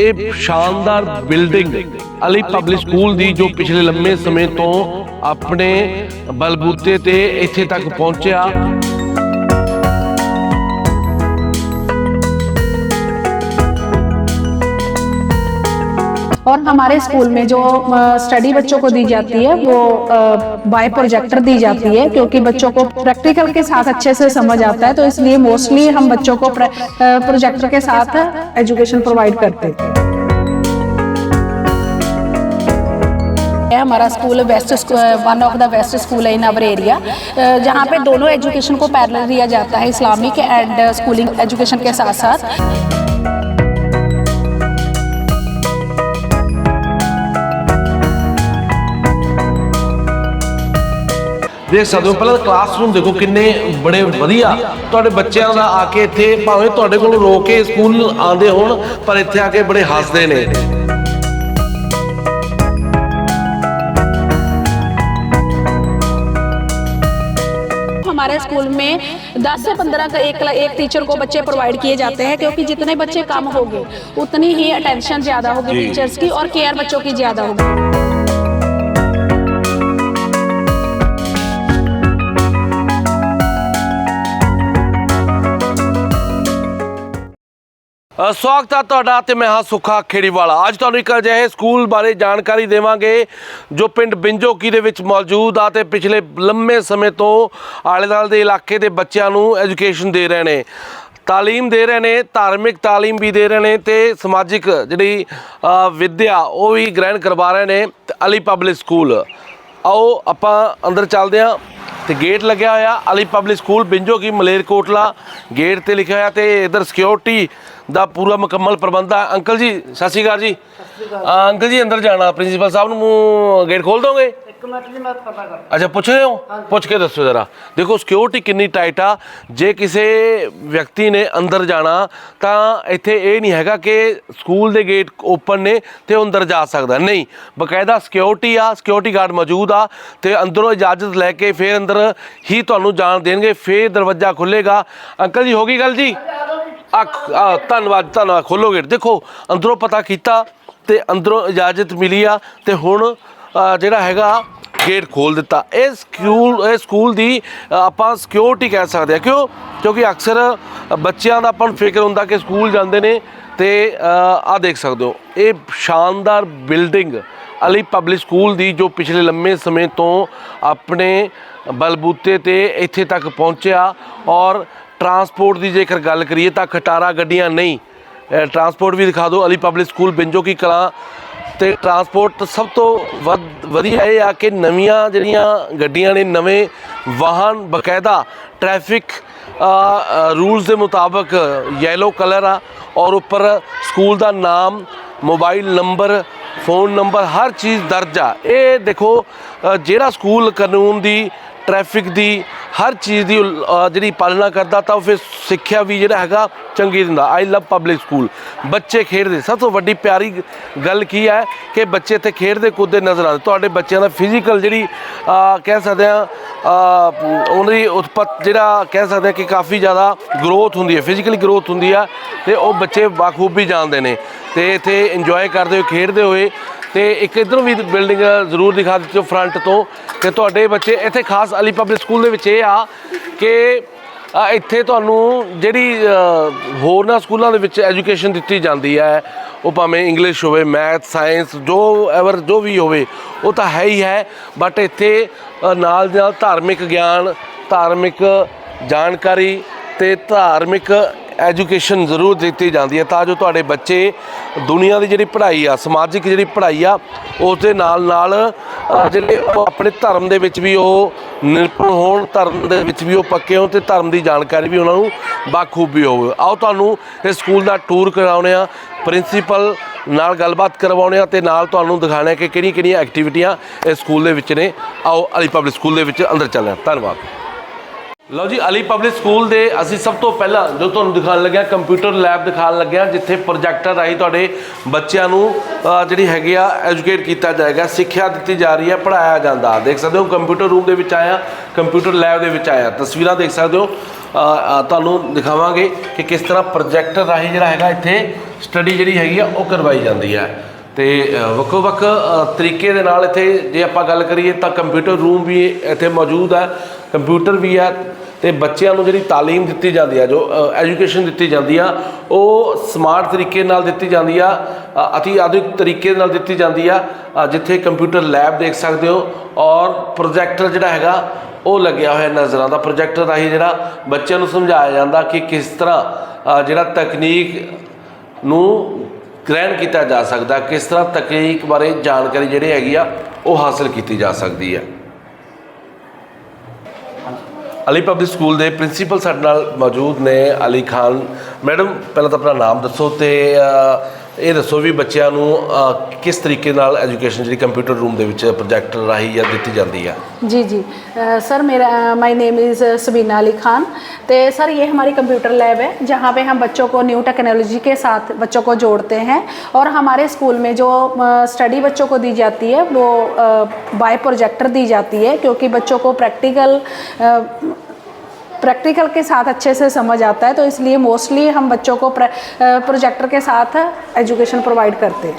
ਇਹ ਸ਼ਾਨਦਾਰ building Ali public school ਦੀ ਜੋ ਪਿਛਲੇ ਲੰਮੇ ਸਮੇਂ ਤੋਂ ਆਪਣੇ ਬਲਬੂਤੇ ਤੇ ਇੱਥੇ ਤੱਕ ਪਹੁੰਚਿਆ। और हमारे स्कूल में जो स्टडी बच्चों को दी जाती है, वो बाय प्रोजेक्टर दी जाती है, क्योंकि बच्चों को प्रैक्टिकल के साथ अच्छे से समझ आता है तो इसलिए मोस्टली हम बच्चों को प्रोजेक्टर के साथ एजुकेशन प्रोवाइड करते है। हमारा school west one of the best school है इन अवर एरिया जहाँ पे दोनों एजुकेशन को पैरेलल दिया जाता है इस्लामिक एंड स्कूलिंग एजुकेशन के साथ साथ ਦੇਖ ਸਕਦੇ ਹੋ ਪਹਿਲਾਂ ਕਲਾਸਰੂਮ ਦੇਖੋ ਕਿੰਨੇ ਬੜੇ ਵਧੀਆ ਤੁਹਾਡੇ ਬੱਚਿਆਂ ਦਾ ਆ ਕੇ ਇੱਥੇ ਭਾਵੇਂ ਤੁਹਾਡੇ ਕੋਲ ਰੋ ਕੇ ਸਕੂਲ ਆਉਂਦੇ ਹੋਣ ਪਰ ਇੱਥੇ ਆ ਕੇ ਬੜੇ ਹੱਸਦੇ ਨੇ हमारे स्कूल में 10 से 15 का एक एक टीचर को बच्चे प्रोवाइड किए जाते हैं क्योंकि जितने बच्चे कम होंगे उतनी ही अटेंशन ज्यादा होगी जी। टीचर्स की और केयर बच्चों की ज्यादा होगी ਸਵਾਗਤ ਹੈ ਤੁਹਾਡਾ ਤੇ ਮੈਂ ਹਾਂ ਸੁੱਖਾ ਖੇੜੀਵਾਲਾ। ਅੱਜ ਤੁਹਾਨੂੰ ਇੱਕ ਅਜਿਹੇ ਸਕੂਲ ਬਾਰੇ ਜਾਣਕਾਰੀ ਦੇਵਾਂਗੇ ਜੋ ਪਿੰਡ ਬਿੰਜੋਕੀ ਦੇ ਵਿੱਚ ਮੌਜੂਦ ਆ ਤੇ ਪਿਛਲੇ ਲੰਮੇ ਸਮੇਂ ਤੋਂ ਆਲੇ-ਦੁਆਲੇ ਦੇ ਇਲਾਕੇ ਦੇ ਬੱਚਿਆਂ ਨੂੰ ਐਜੂਕੇਸ਼ਨ ਦੇ ਰਹੇ ਨੇ। ਤਾਲੀਮ ਦੇ ਰਹੇ ਨੇ ਧਾਰਮਿਕ ਤਾਲੀਮ ਵੀ ਦੇ ਰਹੇ ਨੇ ਤੇ ਸਮਾਜਿਕ ਜਿਹੜੀ ਅ, ਵਿੱਦਿਆ ਉਹ ਵੀ ਗ੍ਰਹਿਣ ਕਰਵਾ ਰਹੇ ਨੇ ਅਲੀ ਪਬਲਿਕ ਸਕੂਲ। ਆਓ ਆਪਾਂ ਅੰਦਰ ਚੱਲਦੇ ਹਾਂ ਤੇ ਗੇਟ ਲੱਗਿਆ ਹੋਇਆ Ali public school Binjoki Malerkotla gate ਤੇ ਲਿਖਿਆ ਹੋਇਆ ਤੇ ਇਧਰ ਸਿਕਿਉਰਿਟੀ ਦਾ ਪੂਰਾ ਮੁਕੰਮਲ ਪ੍ਰਬੰਧ ਆ। ਅੰਕਲ ਜੀ ਸਤਿ ਸ਼੍ਰੀ ਅਕਾਲ ਜੀ। ਅੰਕਲ। ਜੀ ਅੰਦਰ ਜਾਣਾ ਪ੍ਰਿੰਸੀਪਲ ਸਾਹਿਬ ਨੂੰ ਗੇਟ ਖੋਲ ਦੋਗੇ? ਇੱਕ ਮਿੰਟ ਜੀ ਮੈਂ ਪਤਾ ਕਰ ਅੱਛਾ ਪੁੱਛ ਰਹੇ ਹੋ ਪੁੱਛ ਕੇ ਦੱਸੋ ਜਰਾ। ਦੇਖੋ ਸਿਕਿਉਰਿਟੀ ਕਿੰਨੀ ਟਾਈਟ ਆ। ਜੇ ਕਿਸੇ ਵਿਅਕਤੀ ਨੇ ਅੰਦਰ ਜਾਣਾ ਤਾਂ ਇੱਥੇ ਇਹ ਨਹੀਂ ਹੈਗਾ ਕਿ ਸਕੂਲ ਦੇ ਗੇਟ ਓਪਨ ਨੇ ਤੇ ਉਹ ਅੰਦਰ ਜਾ ਸਕਦਾ। ਨਹੀਂ ਬਕਾਇਦਾ ਸਿਕਿਉਰਿਟੀ ਆ ਸਿਕਿਉਰਿਟੀ ਗਾਰਡ ਮੌਜੂਦ ਆ ਤੇ ਅੰਦਰੋਂ ਇਜਾਜ਼ਤ ਲੈ ਕੇ ਫਿਰ ਅੰਦਰ ਹੀ ਤੁਹਾਨੂੰ ਜਾਣ ਦੇਣਗੇ ਫਿਰ ਦਰਵਾਜ਼ਾ ਖੁੱਲੇਗਾ। ਅੰਕਲ ਜੀ ਹੋ ਗਈ ਗੱਲ ਜੀ? ਆ, ਧੰਨਵਾਦ ਧੰਨਵਾਦ ਖੋਲੋ ਗੇਟ ਦੇਖੋ, ਅੰਦਰੋਂ ਪਤਾ ਕੀਤਾ ਤੇ ਅੰਦਰੋਂ ਇਜਾਜ਼ਤ ਮਿਲੀ ਆ ਤੇ ਹੁਣ ਜਿਹੜਾ ਹੈਗਾ, ਗੇਟ ਖੋਲ ਦਿੱਤਾ। ਇਹ ਸਕੂਲ ਇਹ ਸਕੂਲ ਦੀ ਆਪਾਂ ਸਿਕਿਉਰਿਟੀ ਕਹਿ ਸਕਦੇ ਆ। ਕਿਉਂ? ਕਿਉਂਕਿ ਅਕਸਰ ਬੱਚਿਆਂ ਦਾ ਆਪਾਂ ਨੂੰ ਫਿਕਰ ਹੁੰਦਾ ਕਿ ਸਕੂਲ ਜਾਂਦੇ ਨੇ ਤੇ, ਆ ਦੇਖ ਸਕਦੇ ਹੋ। ਇਹ ਸ਼ਾਨਦਾਰ ਬਿਲਡਿੰਗ ਅਲੀ ਪਬਲਿਕ ਸਕੂਲ ਦੀ ਜੋ ਪਿਛਲੇ ਲੰਮੇ ਸਮੇਂ ਤੋਂ ਆਪਣੇ ਬਲਬੂਤੇ ਤੇ ਇੱਥੇ ਤੱਕ ਪਹੁੰਚਿਆ ਔਰ ਟਰਾਂਸਪੋਰਟ ਦੀ ਜੇਕਰ ਗੱਲ ਕਰੀਏ ਤਾਂ ਖਟਾਰਾ ਗੱਡੀਆਂ ਨਹੀਂ। ਟਰਾਂਸਪੋਰਟ ਵੀ ਦਿਖਾ ਦਿਓ, Ali public school, Binjoki Kalan. ਤੇ ਟਰਾਂਸਪੋਰਟ ਸਭ ਤੋਂ ਵੱਧ, ਵਧੀਆ ਇਹ ਆ ਕਿ ਨਵੀਆਂ ਜਿਹੜੀਆਂ ਗੱਡੀਆਂ ਨੇ, ਨਵੇਂ ਵਾਹਨ, ਬਕਾਇਦਾ ਟ੍ਰੈਫਿਕ ਰੂਲਸ ਦੇ ਮੁਤਾਬਕ ਯੈਲੋ ਕਲਰ ਆ ਔਰ ਉੱਪਰ ਸਕੂਲ ਦਾ ਨਾਮ, ਮੋਬਾਈਲ ਨੰਬਰ, ਫੋਨ ਨੰਬਰ, ਹਰ ਚੀਜ਼ ਦਰਜ ਆ। ਇਹ ਦੇਖੋ ਜਿਹੜਾ ਸਕੂਲ ਕਾਨੂੰਨ ਦੀ ਟ੍ਰੈਫਿਕ ਦੀ ਹਰ ਚੀਜ਼ ਦੀ ਜਿਹੜੀ ਪਾਲਣਾ ਕਰਦਾ ਤਾਂ ਉਹ ਫਿਰ ਸਿੱਖਿਆ ਵੀ ਜਿਹੜਾ ਹੈਗਾ ਚੰਗੀ ਦਿੰਦਾ। ਆਈ ਲਵ ਪਬਲਿਕ ਸਕੂਲ ਬੱਚੇ ਖੇਡਦੇ। ਸਭ ਤੋਂ ਵੱਡੀ ਪਿਆਰੀ ਗੱਲ ਕੀ ਹੈ ਕਿ ਬੱਚੇ ਇੱਥੇ ਖੇਡਦੇ ਕੁੱਦਦੇ ਨਜ਼ਰ ਆਉਂਦੇ। ਤੁਹਾਡੇ ਬੱਚਿਆਂ ਦਾ ਫਿਜ਼ੀਕਲ ਜਿਹੜੀ ਕਹਿ ਸਕਦੇ ਆ ਉਹਨਾਂ ਦੀ ਉਤਪਤ ਜਿਹੜਾ ਕਹਿ ਸਕਦੇ ਆ ਕਿ ਕਾਫੀ ਜ਼ਿਆਦਾ ਗਰੋਥ ਹੁੰਦੀ ਹੈ। ਫਿਜ਼ੀਕਲੀ ਗਰੋਥ ਹੁੰਦੀ ਆ ਤੇ ਉਹ ਬੱਚੇ ਬਾਖੂਬੀ ਜਾਣਦੇ ਨੇ। ਤੇ ਇੱਥੇ ਇੰਜੋਏ ਕਰਦੇ ਹੋਏ, ਖੇਡਦੇ ਹੋਏ ਤੇ ਇੱਕ ਇਧਰੋਂ ਵੀ ਬਿਲਡਿੰਗ ਜ਼ਰੂਰ ਦਿਖਾ ਦਿੱਤੀ ਫਰੰਟ ਤੋਂ ਕਿ ਤੁਹਾਡੇ ਬੱਚੇ ਇੱਥੇ ਖਾਸ ਅਲੀ ਪਬਲਿਕ ਸਕੂਲ ਦੇ ਵਿੱਚ ਇਹ ਆ ਕਿ ਇੱਥੇ ਤੁਹਾਨੂੰ ਜਿਹੜੀ ਹੋਰਨਾਂ ਸਕੂਲਾਂ ਦੇ ਵਿੱਚ ਐਜੂਕੇਸ਼ਨ ਦਿੱਤੀ ਜਾਂਦੀ ਹੈ, ਉਹ ਭਾਵੇਂ ਇੰਗਲਿਸ਼ ਹੋਵੇ, ਮੈਥ, ਸਾਇੰਸ, ਜੋ ਐਵਰ, ਜੋ ਵੀ ਹੋਵੇ, ਉਹ ਤਾਂ ਹੈ ਹੀ ਹੈ, ਬਟ ਇੱਥੇ ਨਾਲ ਦੀ ਨਾਲ ਧਾਰਮਿਕ ਗਿਆਨ, ਧਾਰਮਿਕ ਜਾਣਕਾਰੀ ਤੇ ਧਾਰਮਿਕ ਐਜੂਕੇਸ਼ਨ ਜ਼ਰੂਰ ਦਿੱਤੀ ਜਾਂਦੀ ਹੈ ਤਾਂ ਜੋ ਤੁਹਾਡੇ ਬੱਚੇ ਦੁਨੀਆ ਦੀ ਜਿਹੜੀ ਪੜ੍ਹਾਈ ਆ, ਸਮਾਜਿਕ ਜਿਹੜੀ ਪੜ੍ਹਾਈ ਆ ਉਸ ਦੇ ਨਾਲ ਨਾਲ ਜਿਹੜੇ ਉਹ ਆਪਣੇ ਧਰਮ ਦੇ ਵਿੱਚ ਵੀ ਉਹ ਨਿਰਪਣ ਹੋਣ, ਧਰਮ ਦੇ ਵਿੱਚ ਵੀ ਉਹ ਪੱਕੇ ਹੋਣ ਤੇ ਧਰਮ ਦੀ ਜਾਣਕਾਰੀ ਵੀ ਉਹਨਾਂ ਨੂੰ ਬਾਖੂਬੀ ਹੋਵੇ। ਆਓ ਤੁਹਾਨੂੰ ਇਸ ਸਕੂਲ ਦਾ ਟੂਰ ਕਰਾਉਣੇ ਆ ਪ੍ਰਿੰਸੀਪਲ ਨਾਲ ਗੱਲਬਾਤ ਕਰਵਾਉਣੇ ਆ ਤੇ ਨਾਲ ਤੁਹਾਨੂੰ ਦਿਖਾਣਾ ਕਿ ਕਿਹੜੀਆਂ ਕਿਹੜੀਆਂ ਐਕਟੀਵਿਟੀਆਂ ਇਸ ਸਕੂਲ ਦੇ ਵਿੱਚ ਨੇ। ਆਓ, ਅਲੀ ਪਬਲਿਕ ਸਕੂਲ ਦੇ ਵਿੱਚ ਅੰਦਰ ਚੱਲਦੇ ਧੰਨਵਾਦ। ਲਓ ਜੀ, ਅਲੀ ਪਬਲਿਕ ਸਕੂਲ ਦੇ ਅਸੀਂ ਸਭ ਤੋਂ ਪਹਿਲਾਂ ਜੋ ਤੁਹਾਨੂੰ ਦਿਖਾਉਣ ਲੱਗਿਆ ਕੰਪਿਊਟਰ ਲੈਬ ਦਿਖਾਉਣ ਲੱਗਿਆ, ਜਿੱਥੇ ਪ੍ਰੋਜੈਕਟਰ ਰਾਹੀਂ ਤੁਹਾਡੇ ਬੱਚਿਆਂ ਨੂੰ ਜਿਹੜੀ ਹੈਗੀ ਆ ਐਜੂਕੇਟ ਕੀਤਾ ਜਾਏਗਾ, ਸਿੱਖਿਆ ਦਿੱਤੀ ਜਾ ਰਹੀ ਹੈ ਪੜਾਇਆ ਜਾਂਦਾ। ਦੇਖ ਸਕਦੇ ਹੋ ਕੰਪਿਊਟਰ ਰੂਮ ਦੇ ਵਿੱਚ ਆਇਆ ਕੰਪਿਊਟਰ ਲੈਬ ਦੇ ਵਿੱਚ ਆਇਆ। ਤਸਵੀਰਾਂ ਦੇਖ ਸਕਦੇ ਹੋ। ਤੁਹਾਨੂੰ ਦਿਖਾਵਾਂਗੇ ਕਿ ਕਿਸ ਤਰ੍ਹਾਂ ਪ੍ਰੋਜੈਕਟਰ ਰਾਹੀਂ ਜਿਹੜਾ ਹੈਗਾ, ਇੱਥੇ ਸਟੱਡੀ ਜਿਹੜੀ ਹੈਗੀ ਆ, ਉਹ ਕਰਵਾਈ ਜਾਂਦੀ ਹੈ ਤੇ ਵੱਖੋ ਵੱਖ ਤਰੀਕੇ ਦੇ ਨਾਲ ਇੱਥੇ ਜੇ ਆਪਾਂ ਗੱਲ ਕਰੀਏ, ਤਾਂ ਕੰਪਿਊਟਰ ਰੂਮ ਵੀ ਇੱਥੇ ਮੌਜੂਦ ਹੈ ਕੰਪਿਊਟਰ ਵੀ ਹੈ ਤੇ ਬੱਚਿਆਂ ਨੂੰ ਜਿਹੜੀ ਤਾਲੀਮ ਦਿੱਤੀ ਜਾਂਦੀ ਆ ਜੋ ਐਜੂਕੇਸ਼ਨ ਦਿੱਤੀ ਜਾਂਦੀ ਆ ਉਹ ਸਮਾਰਟ ਤਰੀਕੇ ਨਾਲ ਦਿੱਤੀ ਜਾਂਦੀ ਆ ਅ, ਅਤੀ ਆਧੁਨਿਕ ਤਰੀਕੇ ਨਾਲ ਦਿੱਤੀ ਜਾਂਦੀ ਆ ਜਿੱਥੇ ਕੰਪਿਊਟਰ ਲੈਬ ਦੇਖ ਸਕਦੇ ਹੋ ਔਰ ਪ੍ਰੋਜੈਕਟਰ ਜਿਹੜਾ ਹੈਗਾ ਉਹ ਲੱਗਿਆ ਹੋਇਆ ਨਜ਼ਰ ਆਉਂਦਾ ਪ੍ਰੋਜੈਕਟਰ ਰਾਹੀਂ ਜਿਹੜਾ ਬੱਚਿਆਂ ਨੂੰ ਸਮਝਾਇਆ ਜਾਂਦਾ ਕਿ ਕਿਸ ਤਰ੍ਹਾਂ ਜਿਹੜਾ ਤਕਨੀਕ ਨੂੰ ਗ੍ਰਹਿਣ ਕੀਤਾ ਜਾ ਸਕਦਾ ਕਿਸ ਤਰ੍ਹਾਂ ਤਕਨੀਕ ਬਾਰੇ ਜਾਣਕਾਰੀ ਜਿਹੜੀ ਹੈਗੀ ਆ ਉਹ ਹਾਸਲ ਕੀਤੀ ਜਾ ਸਕਦੀ ਹੈ ਅਲੀ ਪਬਲਿਕ ਸਕੂਲ ਦੇ ਪ੍ਰਿੰਸੀਪਲ ਸਾਡੇ ਨਾਲ ਮੌਜੂਦ ਨੇ ਅਲੀ ਖਾਨ। ਮੈਡਮ, ਪਹਿਲਾਂ ਤਾਂ ਆਪਣਾ ਨਾਮ ਦੱਸੋ ਤੇ ਇਹ ਦੱਸੋ ਵੀ ਬੱਚਿਆਂ ਨੂੰ ਅ, ਕਿਸ ਤਰੀਕੇ ਨਾਲ ਐਜੂਕੇਸ਼ਨ ਜਿਹੜੀ ਕੰਪਿਊਟਰ ਰੂਮ ਦੇ ਵਿੱਚ ਪ੍ਰੋਜੈਕਟਰ ਰਾਹੀਂ ਜਾਂ ਦਿੱਤੀ ਜਾਂਦੀ ਹੈ जी जी अ, सर मेरा my name is Sabina Ali Khan तो सर ये हमारी कंप्यूटर लैब है जहाँ पे हम बच्चों को न्यू टेक्नोलॉजी के साथ बच्चों को जोड़ते हैं और हमारे स्कूल में जो स्टडी बच्चों को दी जाती है वो बाय प्रोजेक्टर दी जाती है क्योंकि बच्चों को प्रैक्टिकल प्रैक्टिकल के साथ अच्छे से समझ आता है तो इसलिए मोस्टली हम बच्चों को प्रोजेक्टर के साथ एजुकेशन प्रोवाइड करते हैं।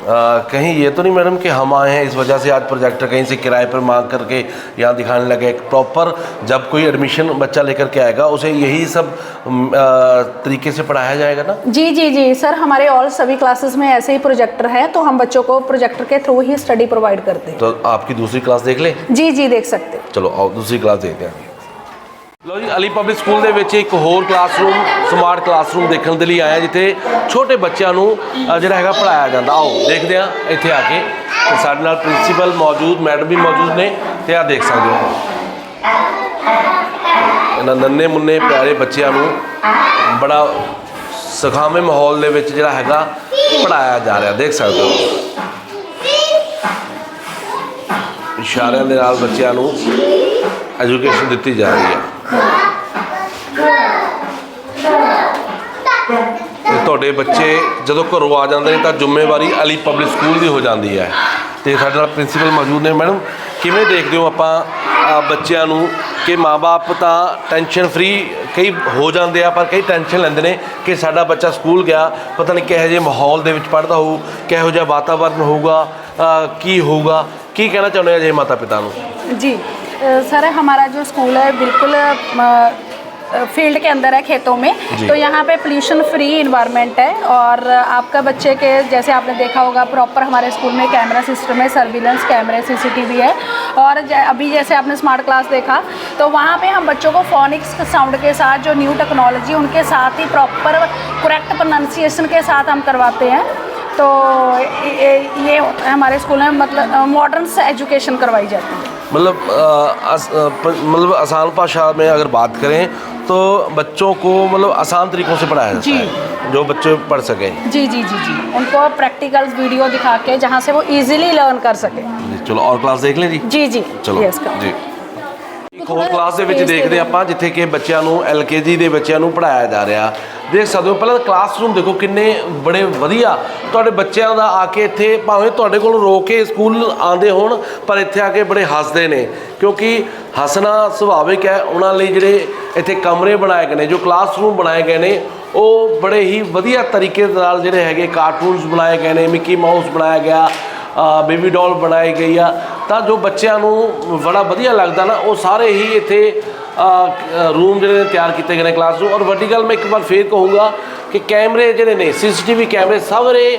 कहीं ये तो नहीं मैडम कि हम आए हैं इस वजह से आज प्रोजेक्टर कहीं से किराए पर मांग करके यहाँ दिखाने लगे प्रॉपर जब कोई एडमिशन बच्चा लेकर के आएगा उसे यही सब तरीके से पढ़ाया जाएगा ना? जी जी जी सर हमारे ऑल सभी क्लासेस में ऐसे ही प्रोजेक्टर है तो हम बच्चों को प्रोजेक्टर के थ्रू ही स्टडी प्रोवाइड करते हैं। तो आपकी दूसरी क्लास देख ले? जी जी देख सकते चलो और दूसरी क्लास देखते हैं। ਲੋ ਜੀ, ਅਲੀ ਪਬਲਿਕ ਸਕੂਲ ਦੇ ਵਿੱਚ ਇੱਕ ਹੋਰ ਕਲਾਸਰੂਮ ਸਮਾਰਟ ਕਲਾਸਰੂਮ ਦੇਖਣ ਦੇ ਲਈ ਆਇਆ ਜਿੱਥੇ ਛੋਟੇ ਬੱਚਿਆਂ ਨੂੰ ਜਿਹੜਾ ਹੈਗਾ ਪੜਾਇਆ ਜਾਂਦਾ। ਆਓ, ਦੇਖਦੇ ਹਾਂ, ਇੱਥੇ ਆ ਕੇ। ਤੇ ਸਾਡੇ ਨਾਲ ਪ੍ਰਿੰਸੀਪਲ ਮੌਜੂਦ ਮੈਡਮ ਵੀ ਮੌਜੂਦ ਨੇ, ਤੇ ਆ ਦੇਖ ਸਕਦੇ ਹੋ। ਇਹਨਾਂ ਨੰਨੇ ਮੁੰਨੇ, ਪਿਆਰੇ ਬੱਚਿਆਂ ਨੂੰ ਬੜਾ ਸਖਾਵੇਂ ਮਾਹੌਲ ਦੇ ਵਿੱਚ ਜਿਹੜਾ ਹੈਗਾ ਪੜਾਇਆ ਜਾ ਰਿਹਾ। ਦੇਖ ਸਕਦੇ ਹੋ। ਇਸ਼ਾਰਿਆਂ ਦੇ ਨਾਲ ਬੱਚਿਆਂ ਨੂੰ ਐਜੂਕੇਸ਼ਨ ਦਿੱਤੀ ਜਾ ਰਹੀ ਹੈ। ਤੁਹਾਡੇ ਬੱਚੇ ਜਦੋਂ ਘਰੋਂ ਆ ਜਾਂਦੇ ਨੇ ਤਾਂ ਜ਼ਿੰਮੇਵਾਰੀ ਅਲੀ ਪਬਲਿਕ ਸਕੂਲ ਦੀ ਹੋ ਜਾਂਦੀ ਹੈ। ਤੇ ਸਾਡੇ ਨਾਲ ਪ੍ਰਿੰਸੀਪਲ ਮੌਜੂਦ ਨੇ। ਮੈਡਮ, ਕਿਵੇਂ ਦੇਖਦੇ ਹੋ ਆਪਾਂ ਬੱਚਿਆਂ ਨੂੰ ਕਿ ਮਾਪੇ ਤਾਂ ਟੈਨਸ਼ਨ ਫ੍ਰੀ ਕਈ ਹੋ ਜਾਂਦੇ ਆ, ਪਰ ਕਈ ਟੈਨਸ਼ਨ ਲੈਂਦੇ ਨੇ ਕਿ ਸਾਡਾ ਬੱਚਾ ਸਕੂਲ ਗਿਆ, ਪਤਾ ਨਹੀਂ ਕਿਹੋ ਜਿਹੇ ਮਾਹੌਲ ਦੇ ਵਿੱਚ ਪੜ੍ਹਦਾ ਹੋਊ, ਕਿਹੋ ਜਿਹਾ ਵਾਤਾਵਰਨ ਹੋਊਗਾ ਕੀ ਹੋਊਗਾ, ਕੀ ਕਹਿਣਾ ਚਾਹੁੰਦੇ ਆ ਜੇ ਮਾਤਾ ਪਿਤਾ ਨੂੰ? जी सर हमारा जो स्कूल है बिल्कुल फ़ील्ड के अंदर है खेतों में। तो यहाँ पे पोल्यूशन फ्री इन्वायरमेंट है और आपका बच्चे के जैसे आपने देखा होगा प्रॉपर हमारे स्कूल में कैमरा सिस्टम है सर्विलेंस कैमरे सीसीटीवी है। और अभी जैसे आपने स्मार्ट क्लास देखा तो वहाँ पे हम बच्चों को फोनिक्स साउंड के साथ जो न्यू टेक्नोलॉजी उनके साथ ही प्रॉपर करेक्ट प्रोनाउंसिएशन के साथ हम करवाते हैं। तो ये ये होता है हमारे स्कूल में मतलब मॉडर्न से एजुकेशन करवाई जाती है। मतलब मतलब आसान भाषा में अगर बात करें तो बच्चों को मतलब आसान तरीकों से पढ़ाया जाता जी। है, जो बच्चे पढ़ सकें। जी जी जी जी। उनको प्रैक्टिकल वीडियो दिखा के जहाँ से वो इजीली लर्न कर सके। चलो और क्लास देख लें जी? जी जी। चलो यस जी। ਇੱਕ ਹੋਰ ਕਲਾਸ ਦੇ ਵਿੱਚ ਦੇਖਦੇ ਆਪਾਂ ਜਿੱਥੇ ਕਿ ਬੱਚਿਆਂ ਨੂੰ ਐਲਕੇਜੀ ਦੇ ਬੱਚਿਆਂ ਨੂੰ ਪੜਾਇਆ ਜਾ ਰਿਹਾ। ਦੇਖ ਸਕਦੇ ਹੋ ਪਹਿਲਾਂ ਕਲਾਸਰੂਮ ਦੇਖੋ ਕਿੰਨੇ ਬੜੇ ਵਧੀਆ। ਤੁਹਾਡੇ ਬੱਚਿਆਂ ਦਾ ਆ ਕੇ ਇੱਥੇ ਭਾਵੇਂ ਤੁਹਾਡੇ ਕੋਲ ਰੋ ਕੇ ਸਕੂਲ ਆਉਂਦੇ ਹੋਣ ਪਰ ਇੱਥੇ ਆ ਕੇ ਬੜੇ ਹੱਸਦੇ ਨੇ। ਕਿਉਂਕਿ ਹੱਸਣਾ ਸੁਭਾਵਿਕ ਹੈ ਉਹਨਾਂ ਲਈ ਜਿਹੜੇ ਇੱਥੇ ਕਮਰੇ ਬਣਾਏ ਗਏ ਨੇ ਜੋ ਕਲਾਸਰੂਮ ਬਣਾਏ ਗਏ ਨੇ ਉਹ ਬੜੇ ਹੀ ਵਧੀਆ ਤਰੀਕੇ ਨਾਲ ਜਿਹੜੇ ਹੈਗੇ ਕਾਰਟੂਨਸ ਬਣਾਏ ਗਏ ਨੇ ਮਿੱਕੀ ਮਾਊਸ ਬਣਾਇਆ ਗਿਆ ਬੇਬੀ ਡਾਲ ਬਣਾਈ ਗਈ ਆ। ਤਾਂ ਜੋ ਬੱਚਿਆਂ ਨੂੰ ਬੜਾ ਵਧੀਆ ਲੱਗਦਾ ਨਾ, ਉਹ ਸਾਰੇ ਹੀ ਇੱਥੇ ਰੂਮ ਜਿਹੜੇ ਨੇ ਤਿਆਰ ਕੀਤੇ ਗਏ ਨੇ ਕਲਾਸਰੂਮ ਔਰ ਵੱਡੀ ਗੱਲ ਮੈਂ ਇੱਕ ਵਾਰ ਫੇਰ ਕਹੂੰਗਾ ਕਿ ਕੈਮਰੇ ਜਿਹੜੇ ਨੇ ਸੀਸੀਟੀਵੀ ਕੈਮਰੇ ਸਾਰੇ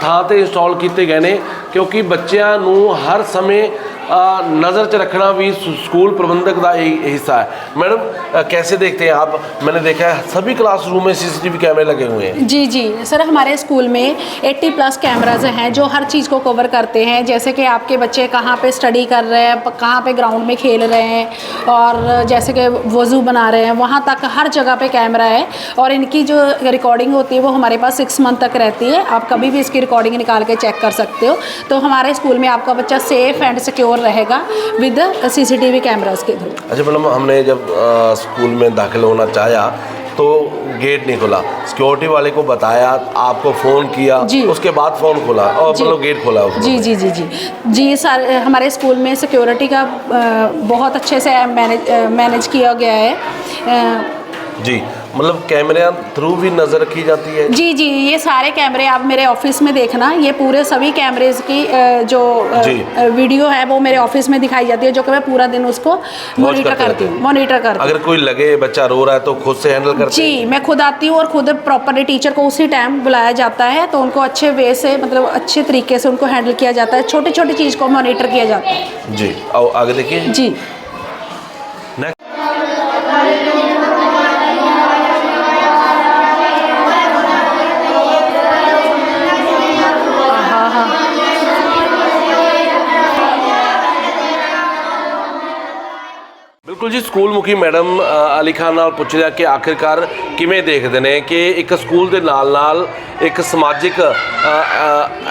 ਥਾਂ ਤੇ ਇੰਸਟਾਲ ਕੀਤੇ ਗਏ ਨੇ, ਕਿਉਂਕਿ ਬੱਚਿਆਂ ਨੂੰ ਹਰ ਸਮੇਂ नज़र च रखना भी स्कूल प्रबंधक का हिस्सा है। मैडम कैसे देखते हैं आप? मैंने देखा है, सभी क्लासरूम में सीसीटीवी कैमरे लगे हुए हैं। जी जी। सर, हमारे स्कूल में 80 प्लस कैमराज हैं जो हर चीज़ को कवर करते हैं। जैसे कि आपके बच्चे कहाँ पे स्टडी कर रहे हैं कहाँ पे ग्राउंड में खेल रहे हैं और जैसे कि वज़ू बना रहे हैं, वहाँ तक हर जगह पर कैमरा है और इनकी जो रिकॉर्डिंग होती है वो हमारे पास सिक्स मंथ तक रहती है। आप कभी भी इसकी रिकॉर्डिंग निकाल के चेक कर सकते हो। तो हमारे स्कूल में आपका बच्चा सेफ़ एंड सिक्योर रहेगा विद सीसीटीवी कैमराज के थ्रू। अच्छा मैडम हमने जब स्कूल में दाखिल होना चाहा तो गेट नहीं खुला। सिक्योरिटी वाले को बताया आपको फ़ोन किया जी। उसके बाद फ़ोन खोला और। मतलब गेट खोला उसको जी जी जी जी। जी सर हमारे स्कूल में सिक्योरिटी का बहुत अच्छे से मैनेज मैनेज किया गया है। जी। मतलब कैमरे थ्रू भी नज़र रखी जाती है? जी जी ये सारे कैमरे आप मेरे ऑफ़िस में देखना। ये पूरे सभी कैमरेज की जो वीडियो है वो मेरे ऑफ़िस में दिखाई जाती है जो कि मैं पूरा दिन उसको मॉनिटर करती हूँ। मॉनिटर करती हूँ। अगर कोई लगे बच्चा रो रहा है तो खुद से हैंडल करते जी मैं खुद आती हूँ और खुद प्रॉपरली टीचर को उसी टाइम बुलाया जाता है तो उनको अच्छे वे से मतलब अच्छे तरीके से उनको हैंडल किया जाता है। छोटी छोटी चीज़ को मॉनिटर किया जाता है। जी आओ आगे देखिए। जी। ਬਿਲਕੁਲ ਜੀ ਸਕੂਲ ਮੁਖੀ ਮੈਡਮ ਅਲੀ ਖਾਨ ਨਾਲ ਪੁੱਛ ਲਿਆ ਕਿ ਆਖਿਰਕਾਰ ਕਿਵੇਂ ਦੇਖਦੇ ਨੇ ਕਿ ਇੱਕ ਸਕੂਲ ਦੇ ਨਾਲ ਨਾਲ ਇੱਕ ਸਮਾਜਿਕ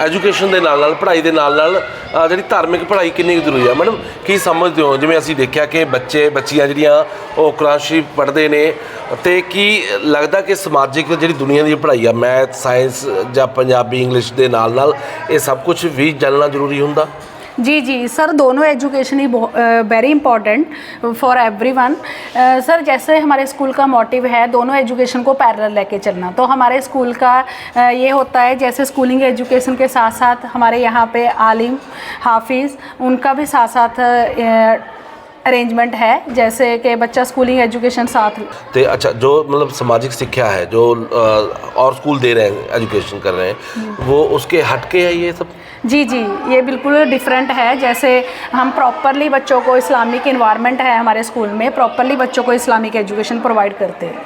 ਐਜੂਕੇਸ਼ਨ ਦੇ ਨਾਲ ਨਾਲ, ਪੜ੍ਹਾਈ ਦੇ ਨਾਲ ਨਾਲ ਜਿਹੜੀ ਧਾਰਮਿਕ ਪੜ੍ਹਾਈ ਕਿੰਨੀ ਕੁ ਜ਼ਰੂਰੀ ਹੈ ਮੈਡਮ, ਕੀ ਸਮਝਦੇ ਹੋ? ਜਿਵੇਂ ਅਸੀਂ ਦੇਖਿਆ ਕਿ ਬੱਚੇ, ਬੱਚੀਆਂ ਜਿਹੜੀਆਂ ਉਹ ਕੁਰਾਨ ਸ਼ਰੀਫ ਪੜ੍ਹਦੇ ਨੇ ਤੇ ਕੀ ਲੱਗਦਾ ਕਿ ਸਮਾਜਿਕ ਜਿਹੜੀ ਦੁਨੀਆ ਦੀ ਪੜ੍ਹਾਈ ਆ, ਮੈਥ, ਸਾਇੰਸ ਜਾਂ ਪੰਜਾਬੀ, ਇੰਗਲਿਸ਼ ਦੇ ਨਾਲ ਨਾਲ ਇਹ ਸਭ ਕੁਝ ਵੀ ਜਾਣਨਾ ਜ਼ਰੂਰੀ ਹੁੰਦਾ? जी जी सर दोनों education he very important for everyone sir जैसे हमारे स्कूल का मोटिव है दोनों एजुकेशन को पैरल लेके चलना तो हमारे स्कूल का uh, ये होता है जैसे स्कूलिंग एजुकेशन के साथ साथ हमारे यहाँ पे आलिम हाफिज़ उनका भी साथ साथ uh, अरेंजमेंट है जैसे कि बच्चा स्कूलिंग एजुकेशन साथ तो अच्छा जो मतलब सामाजिक शिक्षा है जो और स्कूल दे रहे हैं एजुकेशन कर रहे हैं हम्म। वो उसके हटके है ये सब? जी जी ये बिल्कुल डिफरेंट है। जैसे हम प्रॉपरली बच्चों को इस्लामिक इन्वायरमेंट है हमारे स्कूल में प्रॉपरली बच्चों को इस्लामिक एजुकेशन प्रोवाइड करते हैं।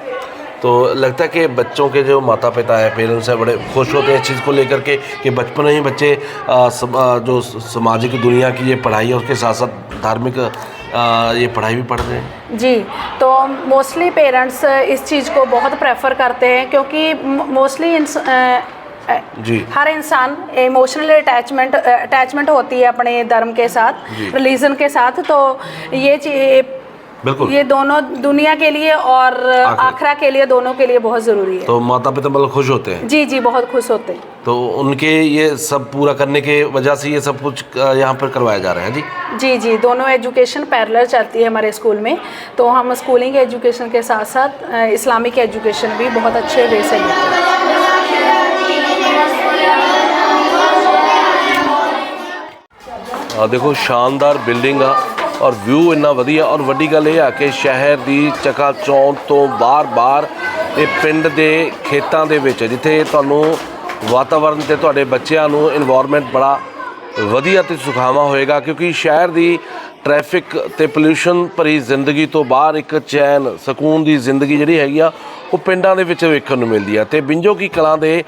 तो लगता है कि बच्चों के जो माता पिता है पेरेंट्स हैं बड़े खुश होते हैं इस चीज़ को लेकर के कि बचपन ही बच्चे अ, सम- अ, जो सामाजिक दुनिया की ये पढ़ाई है उसके साथ साथ धार्मिक अ, ये पढ़ाई भी पढ़ रहे हैं। जी तो मोस्टली पेरेंट्स इस चीज़ को बहुत प्रेफर करते हैं क्योंकि मोस्टली जी। हर इंसान इमोशनल अटैचमेंट अटैचमेंट होती है अपने धर्म के साथ रिलीजन के साथ तो ये बिल्कुल। ये दोनों दुनिया के लिए और आखरा। के लिए दोनों के लिए बहुत ज़रूरी है। तो माता पिता मतलब खुश होते हैं? जी जी बहुत खुश होते हैं। तो उनके ये सब पूरा करने के वजह से ये सब कुछ यहाँ पर करवाया जा रहा है जी? जी जी दोनों एजुकेशन पैरलर चलती है हमारे स्कूल में। तो हम स्कूलिंग एजुकेशन के साथ साथ इस्लामिक एजुकेशन भी बहुत अच्छे वे से लेते हैं। ਆ ਦੇਖੋ, ਸ਼ਾਨਦਾਰ ਬਿਲਡਿੰਗ ਆ ਔਰ ਵਿਊ ਇੰਨਾ ਵਧੀਆ। ਔਰ ਵੱਡੀ ਗੱਲ ਇਹ ਆ ਕਿ ਸ਼ਹਿਰ ਦੀ ਚਕਾ ਚੌਂਕ ਤੋਂ ਬਾਰ-ਬਾਰ ਇਹ ਪਿੰਡ ਦੇ ਖੇਤਾਂ ਦੇ ਵਿੱਚ, ਜਿੱਥੇ ਤੁਹਾਨੂੰ ਵਾਤਾਵਰਣ ਤੇ ਤੁਹਾਡੇ ਬੱਚਿਆਂ ਨੂੰ এনवायरमेंट ਬੜਾ ਵਧੀਆ ਤੇ ਸੁਖਾਵਾ ਹੋਏਗਾ, ਕਿਉਂਕਿ ਸ਼ਹਿਰ ਦੀ ਟ੍ਰੈਫਿਕ ਤੇ ਪੋਲੂਸ਼ਨ ਭਰੀ ਜ਼ਿੰਦਗੀ ਤੋਂ ਬਾਹਰ ਇੱਕ ਚੈਨ, ਸਕੂਨ ਦੀ ਜ਼ਿੰਦਗੀ ਜਿਹੜੀ ਹੈਗੀ ਆ, ਉਹ ਪਿੰਡਾਂ ਦੇ ਵਿੱਚ ਵੇਖਣ ਨੂੰ ਮਿਲਦੀ ਆ। ਤੇ ਬਿੰਜੋ ਕੀ ਕਲਾਂ ਦੇ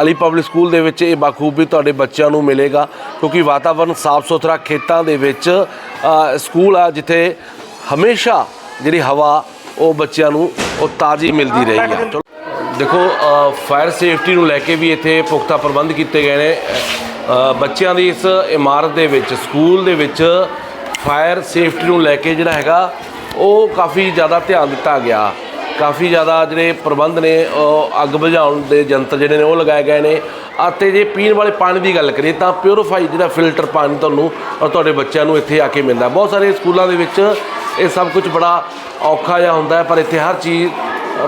ਅਲੀ ਪਬਲਿਕ ਸਕੂਲ ਦੇ ਵਿੱਚ ਇਹ ਬਾਖੂਬੀ ਤੁਹਾਡੇ ਬੱਚਿਆਂ ਨੂੰ ਮਿਲੇਗਾ, ਕਿਉਂਕਿ ਵਾਤਾਵਰਣ ਸਾਫ਼ ਸੁਥਰਾ ਖੇਤਾਂ ਦੇ ਵਿੱਚ ਸਕੂਲ ਆ, ਜਿੱਥੇ ਹਮੇਸ਼ਾ ਜਿਹੜੀ ਹਵਾ, ਉਹ ਬੱਚਿਆਂ ਨੂੰ, ਉਹ ਤਾਜ਼ੀ ਮਿਲਦੀ ਰਹੀ ਆ। ਦੇਖੋ ਫਾਇਰ ਸੇਫਟੀ ਨੂੰ ਲੈ ਕੇ ਵੀ ਇੱਥੇ ਪੁਖਤਾ ਪ੍ਰਬੰਧ ਕੀਤੇ ਗਏ ਨੇ। ਬੱਚਿਆਂ ਦੀ ਇਸ ਇਮਾਰਤ ਦੇ ਵਿੱਚ, ਸਕੂਲ ਦੇ ਵਿੱਚ ਫਾਇਰ ਸੇਫਟੀ ਨੂੰ ਲੈ ਕੇ ਜਿਹੜਾ ਹੈਗਾ, ਉਹ ਕਾਫੀ ਜ਼ਿਆਦਾ ਧਿਆਨ ਦਿੱਤਾ ਗਿਆ। ਕਾਫੀ ਜ਼ਿਆਦਾ ਜਿਹੜੇ ਪ੍ਰਬੰਧ ਨੇ, ਉਹ ਅੱਗ ਬੁਝਾਉਣ ਦੇ ਯੰਤਰ ਜਿਹੜੇ ਨੇ, ਉਹ ਲਗਾਏ ਗਏ ਨੇ। ਅਤੇ ਜੇ ਪੀਣ ਵਾਲੇ ਪਾਣੀ ਦੀ ਗੱਲ ਕਰੀਏ, ਤਾਂ ਪਿਉਰੀਫਾਈ ਜਿਹੜਾ ਫਿਲਟਰ ਪਾਣੀ ਤੁਹਾਨੂੰ ਔਰ ਤੁਹਾਡੇ ਬੱਚਿਆਂ ਨੂੰ ਇੱਥੇ ਆ ਕੇ ਮਿਲਦਾ। ਬਹੁਤ ਸਾਰੇ ਸਕੂਲਾਂ ਦੇ ਵਿੱਚ ਇਹ ਸਭ ਕੁਝ ਬੜਾ ਔਖਾ ਜਿਹਾ ਹੁੰਦਾ ਪਰ ਇੱਥੇ ਹਰ ਚੀਜ਼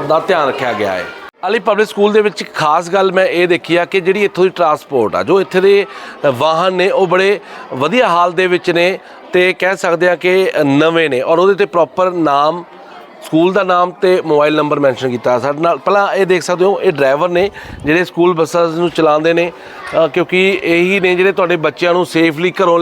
ਦਾ ਧਿਆਨ ਰੱਖਿਆ ਗਿਆ ਹੈ। ਅਲੀ ਪਬਲਿਕ ਸਕੂਲ ਦੇ ਵਿੱਚ ਖਾਸ ਗੱਲ ਮੈਂ ਇਹ ਦੇਖੀ ਆ ਕਿ ਜਿਹੜੀ ਇੱਥੋਂ ਦੀ ਟਰਾਂਸਪੋਰਟ ਆ, ਜੋ ਇੱਥੇ ਦੇ ਵਾਹਨ ਨੇ, ਉਹ ਬੜੇ ਵਧੀਆ ਹਾਲ ਦੇ ਵਿੱਚ ਨੇ ਤੇ ਕਹਿ ਸਕਦੇ ਆ ਕਿ ਨਵੇਂ ਨੇ ਔਰ ਉਹਦੇ ਤੇ ਪ੍ਰੋਪਰ ਨਾਮ ਸਕੂਲ ਦਾ ਨਾਮ ਤੇ ਮੋਬਾਈਲ ਨੰਬਰ ਮੈਂਸ਼ਨ ਕੀਤਾ। ਸਾਡੇ ਨਾਲ ਪਹਿਲਾਂ ਇਹ ਦੇਖ ਸਕਦੇ ਹੋ, ਇਹ ਡਰਾਈਵਰ ਨੇ ਜਿਹੜੇ ਸਕੂਲ ਬੱਸਾਂ ਨੂੰ ਚਲਾਉਂਦੇ ਨੇ ਕਿਉਂਕਿ ਇਹੀ ਨੇ ਜਿਹੜੇ ਤੁਹਾਡੇ ਬੱਚਿਆਂ ਨੂੰ ਸੇਫਲੀ ਘਰੋਂ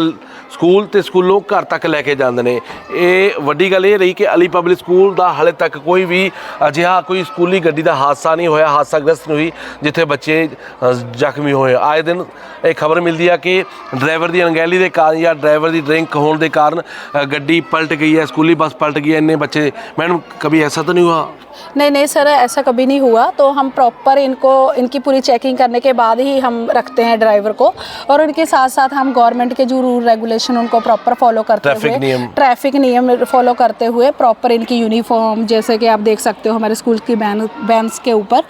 ਸਕੂਲ ਤੇ ਸਕੂਲੋਂ ਘਰ ਤੱਕ ਲੈ ਕੇ ਜਾਂਦੇ ਨੇ। ਇਹ ਵੱਡੀ ਗੱਲ ਇਹ ਰਹੀ ਕਿ ਅਲੀ ਪਬਲਿਕ ਸਕੂਲ ਦਾ ਹਾਲੇ ਤੱਕ ਕੋਈ ਵੀ ਅਜਿਹਾ ਕੋਈ ਸਕੂਲੀ ਗੱਡੀ ਦਾ ਹਾਦਸਾ ਨਹੀਂ ਹੋਇਆ ਹਾਦਸਾ ਗ੍ਰਸਤ ਨਹੀਂ ਹੋਈ, ਜਿੱਥੇ ਬੱਚੇ ਜ਼ਖਮੀ ਹੋਏ। ਆਏ ਦਿਨ ਇਹ ਖਬਰ ਮਿਲਦੀ ਆ ਕਿ ਡਰਾਈਵਰ ਦੀ ਅਣਗਹਿਲੀ ਦੇ ਕਾਰਨ ਜਾਂ ਡਰਾਈਵਰ ਦੀ ਡਰਿੰਕ ਹੋਣ ਦੇ ਕਾਰਨ ਗੱਡੀ ਪਲਟ ਗਈ ਹੈ, ਸਕੂਲੀ ਬੱਸ ਪਲਟ ਗਈ ਹੈ। ਇੰਨੇ ਬੱਚੇ, ਮੈਡਮ कभी ऐसा तो नहीं हुआ? नहीं नहीं सर ऐसा कभी नहीं हुआ। तो हम प्रॉपर इनको इनकी पूरी चेकिंग करने के बाद ही हम रखते हैं ड्राइवर को। और उनके साथ साथ हम गवर्नमेंट के जो रूल रेगुलेशन उनको प्रॉपर फॉलो करते ट्रैफ़िक हुए नियम। ट्रैफ़िक नियम फॉलो करते हुए प्रॉपर इनकी यूनिफॉर्म जैसे कि आप देख सकते हो हमारे स्कूल की बैन के ऊपर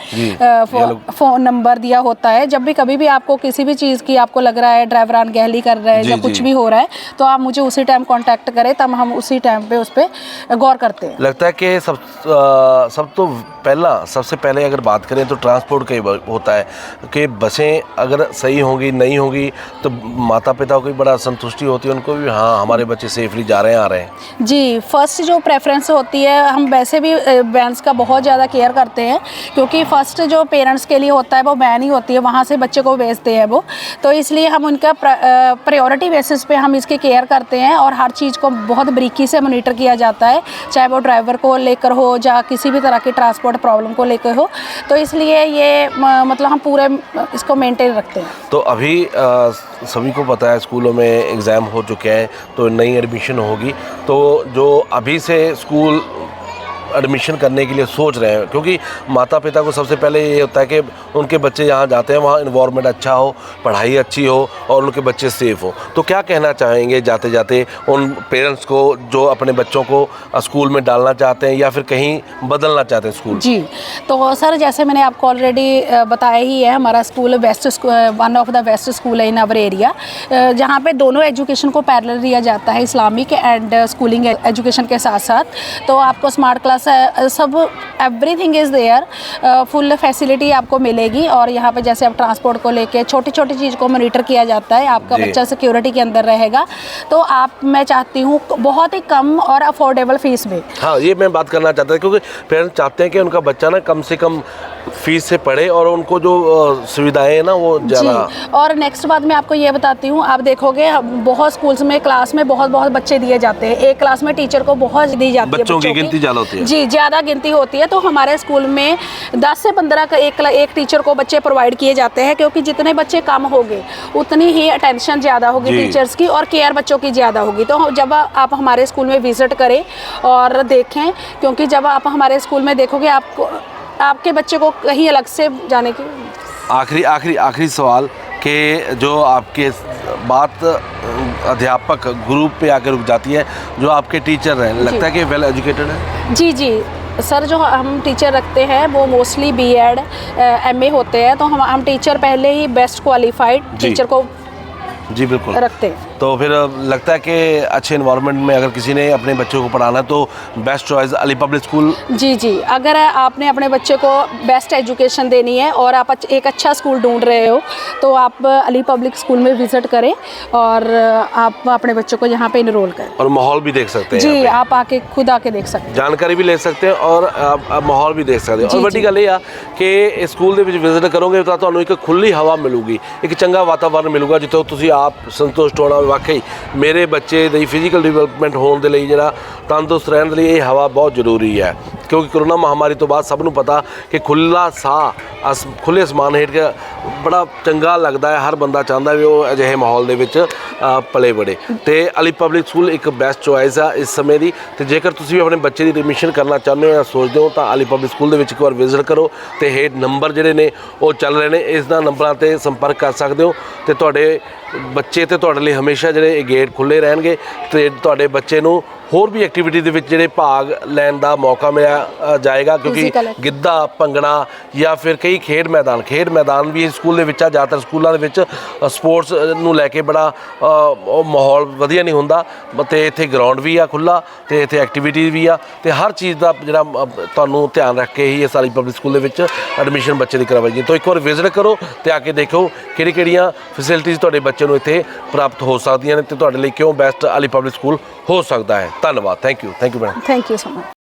फ़ोन नंबर दिया होता है। जब भी कभी भी आपको किसी भी चीज़ की आपको लग रहा है ड्राइवर अनगहली कर रहे हैं या कुछ भी हो रहा है तो आप मुझे उसी टाइम कांटेक्ट करें तब हम उसी टाइम पे उस पर गौर करते हैं। लगता है कि सब अ, सब तो पहला सबसे पहले अगर बात करें तो ट्रांसपोर्ट का होता है कि बसें अगर सही होंगी नहीं होंगी तो माता पिता को भी बड़ा संतुष्टि होती है उनको भी हाँ हमारे बच्चे सेफली जा रहे हैं आ रहे हैं। जी फ़र्स्ट जो प्रेफरेंस होती है हम वैसे भी वैन्स का बहुत ज़्यादा केयर करते हैं क्योंकि फ़र्स्ट जो पेरेंट्स के लिए होता है वो वैन ही होती है वहाँ से बच्चे को भेजते हैं वो तो इसलिए हम उनका प्रायोरिटी बेसिस पे हम इसकी केयर करते हैं और हर चीज़ को बहुत बारीकी से मोनीटर किया जाता है चाहे वो ड्राइवर को लेकर हो या किसी भी तरह की ट्रांसपोर्ट प्रॉब्लम को लेकर हो तो इसलिए ये मतलब हम पूरे, इसको मेंटेन रखते हैं। तो अभी सभी को पता है स्कूलों में एग्ज़ाम हो चुके हैं तो नई एडमिशन होगी। तो जो अभी से स्कूल एडमिशन करने के लिए सोच रहे हैं, क्योंकि माता पिता को सबसे पहले ये होता है कि उनके बच्चे यहाँ जाते हैं, वहाँ इन्वामेंट अच्छा हो, पढ़ाई अच्छी हो और उनके बच्चे सेफ़ हो। तो क्या कहना चाहेंगे जाते जाते उन पेरेंट्स को जो अपने बच्चों को स्कूल में डालना चाहते हैं या फिर कहीं बदलना चाहते हैं स्कूल जी तो सर जैसे मैंने आपको ऑलरेडी बताया ही है, हमारा school best one of the best school है इन अवर एरिया जहाँ पे दोनों एजुकेशन को पैरल दिया जाता है इस्लामिक एंड स्कूलिंग एजुकेशन के साथ साथ तो आपको स्मार्ट क्लास सब everything is there full facility आपको मिलेगी और यहाँ पे जैसे आप ट्रांसपोर्ट को लेके छोटी छोटी चीज़ को मोनिटर किया जाता है आपका बच्चा सिक्योरिटी के अंदर रहेगा तो आप मैं चाहती हूँ बहुत ही कम और अफोर्डेबल फ़ीस में। हाँ ये मैं बात करना चाहता हूँ क्योंकि पेरेंट्स चाहते हैं कि उनका बच्चा ना कम से कम फ़ीस से पढ़े और उनको जो सुविधाएँ हैं ना वो ज़्यादा और नेक्स्ट बात मैं आपको ये बताती हूँ आप देखोगे बहुत स्कूल्स में क्लास में बहुत बहुत बच्चे दिए जाते हैं। एक क्लास में टीचर को बहुत दी जाती है बच्चों की गिनती ज़्यादा होती है। जी ज़्यादा गिनती होती है तो हमारे स्कूल में 10 से 15 का एक एक टीचर को बच्चे प्रोवाइड किए जाते हैं क्योंकि जितने बच्चे कम होंगे उतनी ही अटेंशन ज़्यादा होगी टीचर्स की और केयर बच्चों की ज़्यादा होगी। तो जब आप हमारे स्कूल में विज़िट करें और देखें क्योंकि जब आप हमारे स्कूल में देखोगे आपको आपके बच्चे को कहीं अलग से जाने की? आखिरी आखिरी आखिरी सवाल कि जो आपके बात अध्यापक ग्रुप पे आकर रुक जाती है जो आपके टीचर हैं लगता है कि वेल एजुकेटेड है? जी जी। सर जो हम टीचर रखते हैं वो mostly B Ed M A होते हैं तो हम हम टीचर पहले ही बेस्ट क्वालिफाइड टीचर को जी बिल्कुल। रखते हैं। तो फिर लगता है कि अच्छे इन्वायरमेंट में अगर किसी ने अपने बच्चों को पढ़ाना है तो best choice Ali public school जी जी अगर आपने अपने बच्चे को बेस्ट एजुकेशन देनी है और आप अच्छ- एक अच्छा स्कूल ढूंढ रहे हो तो आप अली पब्लिक स्कूल में विजिट करें और आप अपने बच्चों को यहाँ पे इनरोल करें और माहौल भी देख सकते हैं जी यहाँ पे। आप आके खुद आके देख सकते हैं ਜਾਣਕਾਰੀ ਵੀ ਲੈ ਸਕਦੇ ਹੋ ਔਰ ਆਪ- ਆਪ ਮਾਹੌਲ ਵੀ ਦੇਖ ਸਕਦੇ ਹੋ ਔਰ ਜੀ, ਵੱਡੀ ਜੀ। ਗੱਲ ਇਹ ਆ ਕਿ ਇਸ ਸਕੂਲ ਦੇ ਵਿੱਚ ਵਿਜ਼ਿਟ ਕਰੋਗੇ ਤਾਂ ਤੁਹਾਨੂੰ ਇੱਕ ਖੁੱਲੀ ਹਵਾ ਮਿਲੂਗੀ ਇੱਕ ਚੰਗਾ ਵਾਤਾਵਰਨ ਮਿਲੂਗਾ ਜਿੱਥੋਂ ਤੁਸੀਂ ਆਪ ਸੰਤੁਸ਼ਟ ਹੋਣਾ ਵਾਕਈ ਮੇਰੇ ਬੱਚੇ ਦੀ ਫਿਜ਼ੀਕਲ ਡਿਵੈਲਪਮੈਂਟ ਹੋਣ ਦੇ ਲਈ ਜਿਹੜਾ ਤੰਦਰੁਸਤ ਰਹਿਣ ਦੇ ਲਈ ਇਹ ਹਵਾ ਬਹੁਤ ਜ਼ਰੂਰੀ ਹੈ। ਕਿਉਂਕਿ ਕਰੋਨਾ ਮਹਾਮਾਰੀ ਤੋਂ ਬਾਅਦ ਸਭ ਨੂੰ ਪਤਾ ਕਿ ਖੁੱਲਾ ਸਾਹ ਅਸ ਖੁੱਲੇ ਅਸਮਾਨ ਹੇਠ ਬੜਾ ਚੰਗਾ ਲੱਗਦਾ ਹੈ ਹਰ ਬੰਦਾ ਚਾਹੁੰਦਾ ਵੀ ਉਹ ਅਜਿਹੇ ਮਾਹੌਲ ਦੇ ਵਿੱਚ ਪਲੇ ਬੜੇ ਤੇ ਅਲੀ ਪਬਲਿਕ ਸਕੂਲ ਇੱਕ ਬੈਸਟ ਚੋਇਸ ਆ ਇਸ ਸਮੇਂ ਦੀ ਤੇ ਜੇਕਰ ਤੁਸੀਂ ਵੀ ਆਪਣੇ ਬੱਚੇ ਦੀ ਐਡਮਿਸ਼ਨ ਕਰਨਾ ਚਾਹੁੰਦੇ ਹੋ ਜਾਂ ਸੋਚਦੇ ਹੋ ਤਾਂ ਅਲੀ ਪਬਲਿਕ ਸਕੂਲ ਦੇ ਵਿੱਚ ਇੱਕ ਵਾਰ ਵਿਜ਼ਿਟ ਕਰੋ ਤੇ ਹੇਠ ਨੰਬਰ ਜਿਹੜੇ ਨੇ ਉਹ ਚੱਲ ਰਹੇ ਨੇ ਇਸ ਦਾ ਨੰਬਰਾਂ ਤੇ ਸੰਪਰਕ ਕਰ ਸਕਦੇ ਹੋ ਤੇ ਤੁਹਾਡੇ ਬੱਚੇ ਤੇ ਤੁਹਾਡੇ ਲਈ ਹਮੇਸ਼ਾ ਜਿਹੜੇ ਇਹ ਗੇਟ ਖੁੱਲੇ ਰਹਿਣਗੇ ਤੇ ਤੁਹਾਡੇ ਬੱਚੇ ਨੂੰ ਹੋਰ ਵੀ ਐਕਟੀਵਿਟੀ ਦੇ ਵਿੱਚ ਜਿਹੜੇ ਭਾਗ ਲੈਣ ਦਾ ਮੌਕਾ ਮਿਲਿਆ ਜਾਏਗਾ ਕਿਉਂਕਿ। ਗਿੱਧਾ ਭੰਗੜਾ ਜਾਂ ਫਿਰ ਕਈ ਖੇਡ ਮੈਦਾਨ ਖੇਡ ਮੈਦਾਨ ਵੀ ਇਸ ਸਕੂਲ ਦੇ ਵਿੱਚ ਆ ਜ਼ਿਆਦਾਤਰ ਸਕੂਲਾਂ ਦੇ ਵਿੱਚ ਸਪੋਰਟਸ ਨੂੰ ਲੈ ਕੇ ਬੜਾ ਉਹ ਮਾਹੌਲ ਵਧੀਆ ਨਹੀਂ ਹੁੰਦਾ ਤੇ ਇੱਥੇ ਗਰਾਊਂਡ ਵੀ ਆ ਖੁੱਲਾ ਤੇ ਇੱਥੇ ਐਕਟੀਵਿਟੀ ਵੀ ਆ ਤੇ ਹਰ ਚੀਜ਼ ਦਾ ਜਿਹੜਾ ਤੁਹਾਨੂੰ ਧਿਆਨ ਰੱਖ ਕੇ ਹੀ ਇਹ ਸਾਰੀ ਪਬਲਿਕ ਸਕੂਲ ਦੇ ਵਿੱਚ ਐਡਮਿਸ਼ਨ ਬੱਚੇ ਦੀ ਕਰਵਾਈ ਜੀ ਤਾਂ ਇੱਕ ਵਾਰ ਵਿਜ਼ਿਟ ਕਰੋ ਤੇ ਆ ਕੇ ਦੇਖੋ ਕਿਹੜੀ ਕਿਹੜੀਆਂ ਫੈਸਿਲਿਟੀਆਂ ਤੁਹਾਡੇ ਬੱਚੇ ਨੂੰ ਇੱਥੇ ਪ੍ਰਾਪਤ ਹੋ ਸਕਦੀਆਂ ਨੇ ਤੇ ਤੁਹਾਡੇ ਲਈ ਕਿਉਂ ਬੈਸਟ ਅਲੀ ਪਬਲਿਕ ਸਕੂਲ ਹੋ ਸਕਦਾ ਹੈ ਧੰਨਵਾਦ thank you thank you madam thank you so much